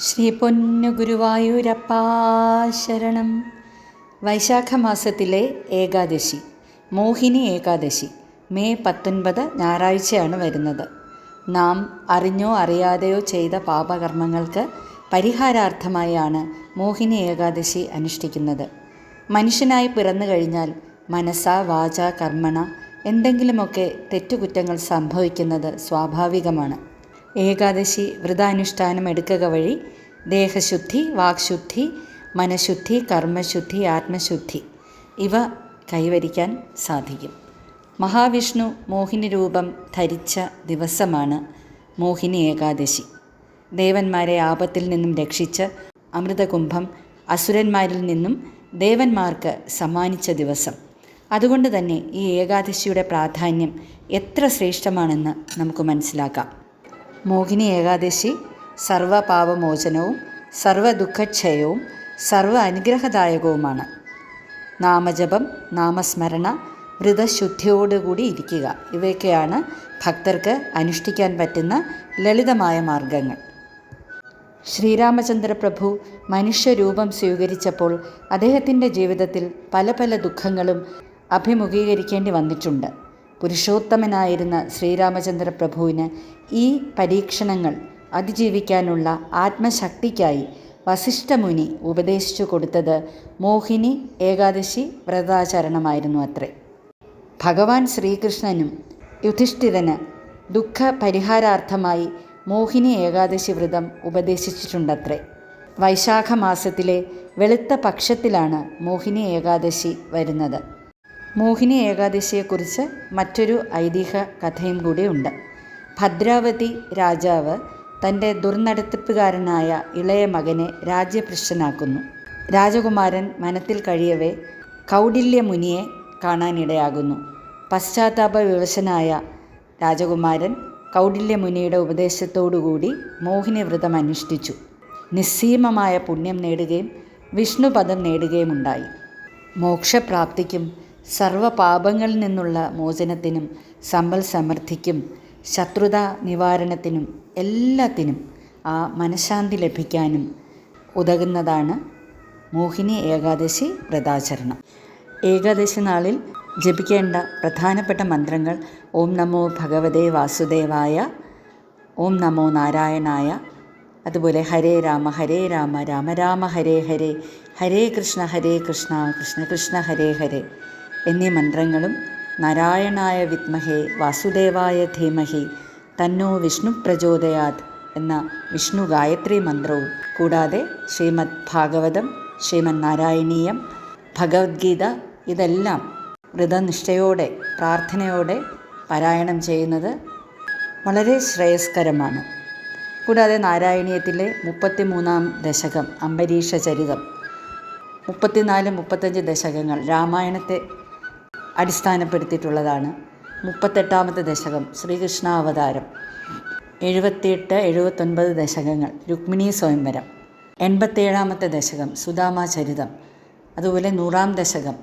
ശ്രീ പൊന്നു ഗുരുവായൂരപ്പാ ശരണം. വൈശാഖ മാസത്തിലെ ഏകാദശി മോഹിനി ഏകാദശി മെയ് പത്തൊൻപത് ഞായറാഴ്ചയാണ് വരുന്നത്. നാം അറിഞ്ഞോ അറിയാതെയോ ചെയ്ത പാപകർമ്മങ്ങൾക്ക് പരിഹാരാർത്ഥമായാണ് മോഹിനി ഏകാദശി അനുഷ്ഠിക്കുന്നത്. മനുഷ്യനായി പിറന്നു കഴിഞ്ഞാൽ മനസ്സ വാച കർമ്മണ എന്തെങ്കിലുമൊക്കെ തെറ്റുകുറ്റങ്ങൾ സംഭവിക്കുന്നത് സ്വാഭാവികമാണ്. ഏകാദശി വ്രതാനുഷ്ഠാനം എടുക്കുക വഴി ദേഹശുദ്ധി വാക്ശുദ്ധി മനഃശുദ്ധി കർമ്മശുദ്ധി ആത്മശുദ്ധി ഇവ കൈവരിക്കാൻ സാധിക്കും. മഹാവിഷ്ണു മോഹിനി രൂപം ധരിച്ച ദിവസമാണ് മോഹിനി ഏകാദശി. ദേവന്മാരെ ആപത്തിൽ നിന്നും രക്ഷിച്ച് അമൃതകുംഭം അസുരന്മാരിൽ നിന്നും ദേവന്മാർക്ക് സമ്മാനിച്ച ദിവസം. അതുകൊണ്ട് തന്നെ ഈ ഏകാദശിയുടെ പ്രാധാന്യം എത്ര ശ്രേഷ്ഠമാണെന്ന് നമുക്ക് മനസ്സിലാക്കാം. മോഹിനി ഏകാദശി സർവപാപമോചനവും സർവദുഃഖക്ഷയവും സർവ അനുഗ്രഹദായകവുമാണ് നാമജപം നാമസ്മരണ വ്രതശുദ്ധിയോടുകൂടി ഇരിക്കുക. ഇവയൊക്കെയാണ് ഭക്തർക്ക് അനുഷ്ഠിക്കാൻ പറ്റുന്ന ലളിതമായ മാർഗങ്ങൾ. ശ്രീരാമചന്ദ്രപ്രഭു മനുഷ്യരൂപം സ്വീകരിച്ചപ്പോൾ അദ്ദേഹത്തിന്റെ ജീവിതത്തിൽ പല പല ദുഃഖങ്ങളും അഭിമുഖീകരിക്കേണ്ടി വന്നിട്ടുണ്ട്. പുരുഷോത്തമനായിരുന്ന ശ്രീരാമചന്ദ്ര പ്രഭുവിന് ഈ പരീക്ഷണങ്ങൾ അതിജീവിക്കാനുള്ള ആത്മശക്തിക്കായി വസിഷ്ഠമുനി ഉപദേശിച്ചു കൊടുത്തത് മോഹിനി ഏകാദശി വ്രതാചരണമായിരുന്നു അത്രേ. ഭഗവാൻ ശ്രീകൃഷ്ണനും യുധിഷ്ഠിരന് ദുഃഖ പരിഹാരാർത്ഥമായി മോഹിനി ഏകാദശി വ്രതം ഉപദേശിച്ചിട്ടുണ്ടത്രേ. വൈശാഖ മാസത്തിലെ വെളുത്ത പക്ഷത്തിലാണ് മോഹിനി ഏകാദശി വരുന്നത്. മോഹിനി ഏകാദശിയെക്കുറിച്ച് മറ്റൊരു ഐതിഹ്യ കഥയും കൂടിയുണ്ട്. ഭദ്രാവതി രാജാവ് തന്റെ ദുർനടത്തിപ്പുകാരനായ ഇളയ മകനെ രാജ്യപൃഷ്ഠനാക്കുന്നു രാജകുമാരൻ മനത്തിൽ കഴിയവേ കൗടില്യമുനിയെ കാണാനിടയാകുന്നു. പശ്ചാത്താപ വിവശനായ രാജകുമാരൻ കൗടില്യമുനിയുടെ ഉപദേശത്തോടുകൂടി മോഹിനി വ്രതം അനുഷ്ഠിച്ചു. നിസ്സീമമായ പുണ്യം നേടുകയും വിഷ്ണുപദം നേടുകയുമുണ്ടായി. മോക്ഷപ്രാപ്തിക്കും സർവപാപങ്ങളിൽ നിന്നുള്ള മോചനത്തിനും സമ്പൽ സമൃദ്ധിക്കും ശത്രുത നിവാരണത്തിനും എല്ലാത്തിനും ആ മനഃശാന്തി ലഭിക്കാനും ഉതകുന്നതാണ് മോഹിനി ഏകാദശി വ്രതാചരണം. ഏകാദശി നാളിൽ ജപിക്കേണ്ട പ്രധാനപ്പെട്ട മന്ത്രങ്ങൾ ഓം നമോ ഭഗവതേ വാസുദേവായ ഓം നമോ നാരായണായ അതുപോലെ ഹരേ രാമ ഹരേ രാമ രാമ രാമ ഹരേ ഹരേ ഹരേ കൃഷ്ണ ഹരേ കൃഷ്ണ കൃഷ്ണ കൃഷ്ണ ഹരേ ഹരേ എന്നീ മന്ത്രങ്ങളും നാരായണായ വിത്മഹേ വാസുദേവായ ധീമഹി തന്നോ വിഷ്ണു പ്രചോദയാത് എന്ന വിഷ്ണു ഗായത്രി മന്ത്രവും. കൂടാതെ ശ്രീമദ് ഭാഗവതം ശ്രീമദ് നാരായണീയം ഭഗവത്ഗീത ഇതെല്ലാം വ്രതനിഷ്ഠയോടെ പ്രാർത്ഥനയോടെ പാരായണം ചെയ്യുന്നത് വളരെ ശ്രേയസ്കരമാണ്. കൂടാതെ നാരായണീയത്തിലെ മുപ്പത്തിമൂന്നാം ദശകം അംബരീഷ ചരിതം മുപ്പത്തിനാല് മുപ്പത്തഞ്ച് ദശകങ്ങൾ രാമായണത്തെ അടിസ്ഥാനപ്പെടുത്തിയിട്ടുള്ളതാണ്. മുപ്പത്തെട്ടാമത്തെ ദശകം ശ്രീകൃഷ്ണാവതാരം. എഴുപത്തിയെട്ട് എഴുപത്തൊൻപത് ദശകങ്ങൾ രുക്മിണി സ്വയംവരം. എൺപത്തേഴാമത്തെ ദശകം സുദാമാ ചരിതം. അതുപോലെ നൂറാം ദശകം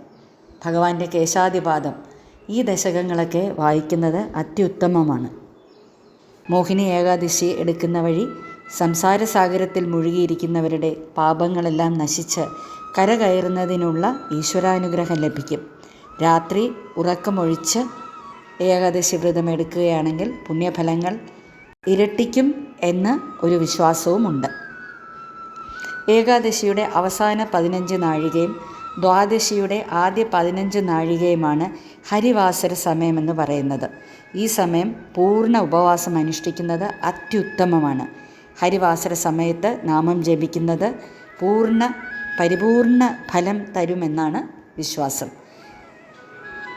ഭഗവാന്റെ കേശാദിപാദം. ഈ ദശകങ്ങളൊക്കെ വായിക്കുന്നത് അത്യുത്തമമാണ്. മോഹിനി ഏകാദശി എടുക്കുന്ന വഴി സംസാരസാഗരത്തിൽ മുഴുകിയിരിക്കുന്നവരുടെ പാപങ്ങളെല്ലാം നശിച്ച് കരകയറുന്നതിനുള്ള ഈശ്വരാനുഗ്രഹം ലഭിക്കും. രാത്രി ഉറക്കമൊഴിച്ച് ഏകാദശി വ്രതം എടുക്കുകയാണെങ്കിൽ പുണ്യഫലങ്ങൾ ഇരട്ടിക്കും എന്ന് ഒരു വിശ്വാസവുമുണ്ട്. ഏകാദശിയുടെ അവസാന പതിനഞ്ച് നാഴികയും ദ്വാദശിയുടെ ആദ്യ പതിനഞ്ച് നാഴികയുമാണ് ഹരിവാസര സമയമെന്ന് പറയുന്നത്. ഈ സമയം പൂർണ ഉപവാസം അനുഷ്ഠിക്കുന്നത് അത്യുത്തമമാണ്. ഹരിവാസര സമയത്ത് നാമം ജപിക്കുന്നത് പൂർണ പരിപൂർണ ഫലം തരുമെന്നാണ് വിശ്വാസം.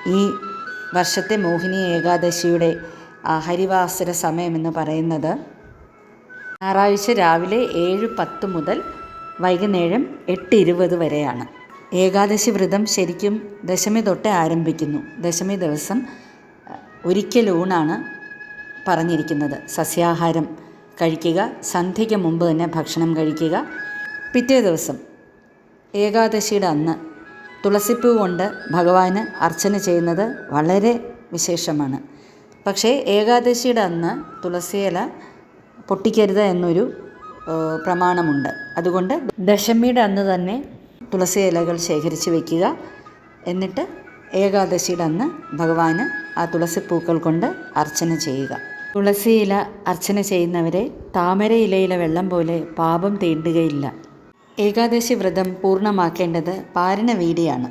ഈ വർഷത്തെ മോഹിനി ഏകാദശിയുടെ ഹരിവാസര സമയമെന്ന് പറയുന്നത് ഞായറാഴ്ച രാവിലെ ഏഴ് പത്ത് മുതൽ വൈകുന്നേരം എട്ട് ഇരുപത് വരെയാണ്. ഏകാദശി വ്രതം ശരിക്കും ദശമി തൊട്ടേ ആരംഭിക്കുന്നു. ദശമി ദിവസം ഒരിക്കലൂണാണ് പറഞ്ഞിരിക്കുന്നത്. സസ്യാഹാരം കഴിക്കുക സന്ധ്യയ്ക്ക് മുമ്പ് തന്നെ ഭക്ഷണം കഴിക്കുക. പിറ്റേ ദിവസം ഏകാദശിയുടെ അന്ന് തുളസിപ്പൂ കൊണ്ട് ഭഗവാന് അർച്ചന ചെയ്യുന്നത് വളരെ വിശേഷമാണ്. പക്ഷേ ഏകാദശിയുടെ അന്ന് തുളസിയില പൊട്ടിക്കരുത് എന്നൊരു പ്രമാണമുണ്ട്. അതുകൊണ്ട് ദശമിയുടെ അന്ന് തന്നെ തുളസി ഇലകൾ ശേഖരിച്ച് വയ്ക്കുക എന്നിട്ട് ഏകാദശിയുടെ അന്ന് ഭഗവാന് ആ തുളസിപ്പൂക്കൾ കൊണ്ട് അർച്ചന ചെയ്യുക. തുളസി ഇല അർച്ചന ചെയ്യുന്നവരെ താമര ഇലയിലെ വെള്ളം പോലെ പാപം തീണ്ടുകയില്ല. ഏകാദശി വ്രതം പൂർണമാക്കേണ്ടത് പാരണവീടിയാണ്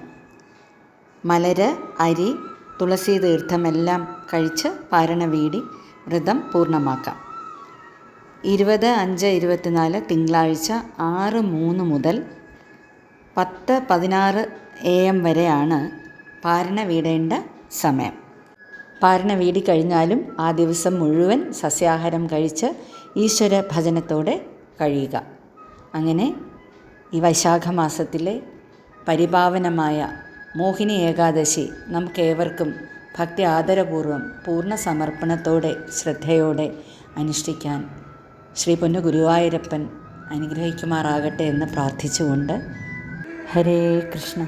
മലര് അരി തുളസി തീർത്ഥമെല്ലാം കഴിച്ച് പാരണവീടി വ്രതം പൂർണമാക്കാം. ഇരുപത് അഞ്ച് ഇരുപത്തിനാല് തിങ്കളാഴ്ച ആറ് മൂന്ന് മുതൽ പത്ത് പതിനാറ് എ എം വരെയാണ് പാരണ വീടേണ്ട സമയം. പാരണ വീടി കഴിഞ്ഞാലും ആ ദിവസം മുഴുവൻ സസ്യാഹാരം കഴിച്ച് ഈശ്വര ഭജനത്തോടെ കഴിയുക. അങ്ങനെ ഈ വൈശാഖ മാസത്തിലെ പരിപാവനമായ മോഹിനി ഏകാദശി നമുക്കേവർക്കും ഭക്തി ആദരപൂർവം പൂർണ സമർപ്പണത്തോടെ ശ്രദ്ധയോടെ അനുഷ്ഠിക്കാൻ ശ്രീ പൊന്നു ഗുരുവായൂരപ്പൻ അനുഗ്രഹിക്കുമാറാകട്ടെ എന്ന് പ്രാർത്ഥിച്ചുകൊണ്ട് ഹരേ കൃഷ്ണ.